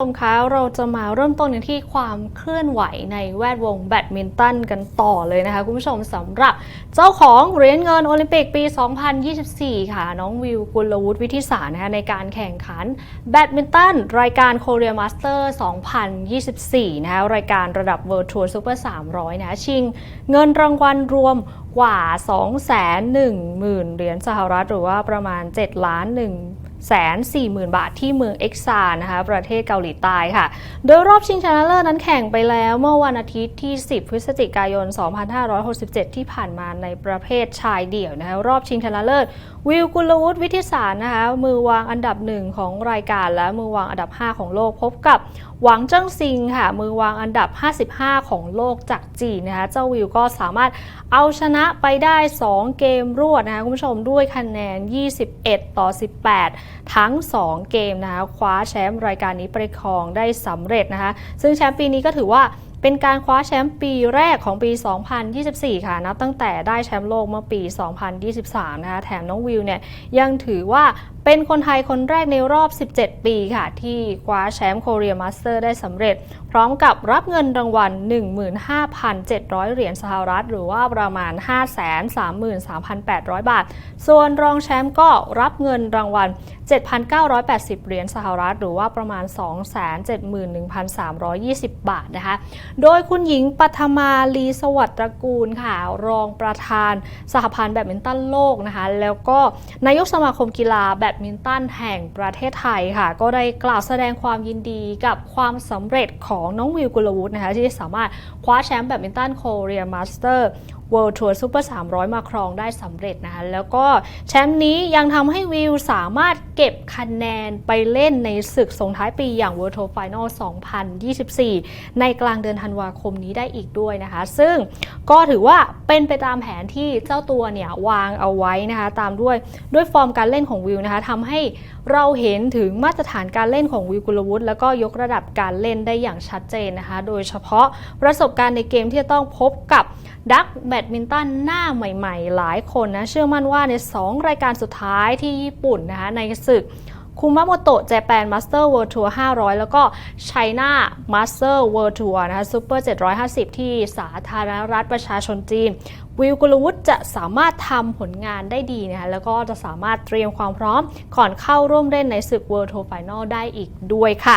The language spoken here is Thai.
ผู้ชมคะเราจะมาเริ่มต้นกันที่ความเคลื่อนไหวในแวดวงแบดมินตันกันต่อเลยนะคะ คุณผู้ชมสำหรับเจ้าของเหรียญเงินโอลิมปิกปี 2024 ค่ะ น้องวิวกุลวุฒิวิทิสารนะคะในการแข่งขันแบดมินตันรายการ Korea Master 2024 นะคะรายการระดับ World Tour Super 300นะะชิงเงินรางวัลรวมกว่า 210,000 เหรียญสหรัฐหรือว่าประมาณ7ล้าน1 แสนสี่หมื่นบาทที่เมืองเอ็กซานนะคะประเทศเกาหลีใต้ค่ะ โดยรอบชิงชนะเลิศนั้นแข่งไปแล้วเมื่อวันอาทิตย์ที่ 10 พฤศจิกายน 2567 ที่ผ่านมาในประเภทชายเดี่ยวนะคะรอบชิงชนะเลิศ วิวกุลวุฒิวิทิสารนะคะมือวางอันดับหนึ่งของรายการและมือวางอันดับ 5 ของโลกพบกับหวังเจิ้งซิงค่ะ มือวางอันดับ 55 ของโลกจากจีนนะคะ เจ้าวิวก็สามารถเอาชนะไปได้ 2 เกมรวดนะคะคุณผู้ชมด้วยคะแนน 21 ต่อ 18ทั้ง 2 เกมนะคะคว้าแชมป์รายการนี้ไปครองได้สำเร็จนะคะซึ่งแชมป์ปีนี้ก็ถือว่าเป็นการคว้าแชมป์ปีแรกของปี 2024 ค่ะ นับตั้งแต่ได้แชมป์โลกเมื่อปี 2023 นะคะ แถมน้องวิวเนี่ยยังถือว่าเป็นคนไทยคนแรกในรอบ 17 ปีค่ะ ที่คว้าแชมป์โคเรียมาสเตอร์ได้สำเร็จ พร้อมกับรับเงินรางวัล 15,700 เหรียญสหรัฐ หรือว่าประมาณ 533,800 บาท ส่วนรองแชมป์ก็รับเงินรางวัล 7,980 เหรียญสหรัฐ หรือว่าประมาณ 271,320 บาทนะคะโดยคุณหญิงปัทมาลีสวัสดิ์ตระกูลค่ะ รองประธานสหพันธ์แบดมินตันโลกนะคะ แล้วก็นายกสมาคมกีฬาแบดมินตันแห่งประเทศไทยค่ะ ก็ได้กล่าวแสดงความยินดีกับความสำเร็จของน้องวิวกุลวุฒินะคะ ที่สามารถคว้าแชมป์แบดมินตันโคเรียมาสเตอร์ World Tour Super 300 มาครองได้สำเร็จนะคะแล้วก็แชมป์นี้ยังทำให้วิวสามารถ เก็บคะแนนไปเล่นในศึกส่งท้ายปีอย่าง World Tour Final 2024 ในกลางเดือนธันวาคมนี้ได้อีกด้วยนะคะ ซึ่งก็ถือว่าเป็นไปตามแผนที่เจ้าตัวเนี่ยวางเอาไว้นะคะ ตามด้วยด้วยฟอร์มการเล่นของวิวนะคะทำให้เราเห็นถึงมาตรฐานการเล่นของวิวกุลวุฒิแล้วก็ยกระดับการเล่นได้อย่างชัดเจนนะคะ โดยเฉพาะประสบการณ์ในเกมที่จะต้องพบกับดักแบดมินตันหน้าใหม่ ๆ หลายคนนะ เชื่อมั่นว่าใน 2 รายการสุดท้ายที่ญี่ปุ่นนะคะในศึกคุมาโมโตะเจแปนมาสเตอร์เวิลด์ทัวร์500 แล้วก็ไชน่ามาสเตอร์เวิลด์ทัวร์นะคะซูเปอร์ 750 ที่สาธารณรัฐประชาชนจีน วิวกุลวุฒิจะสามารถทำผลงานได้ดีนะคะแล้วก็จะสามารถเตรียมความพร้อมก่อนเข้าร่วมเล่นในศึก World Tour Final ได้อีกด้วยค่ะ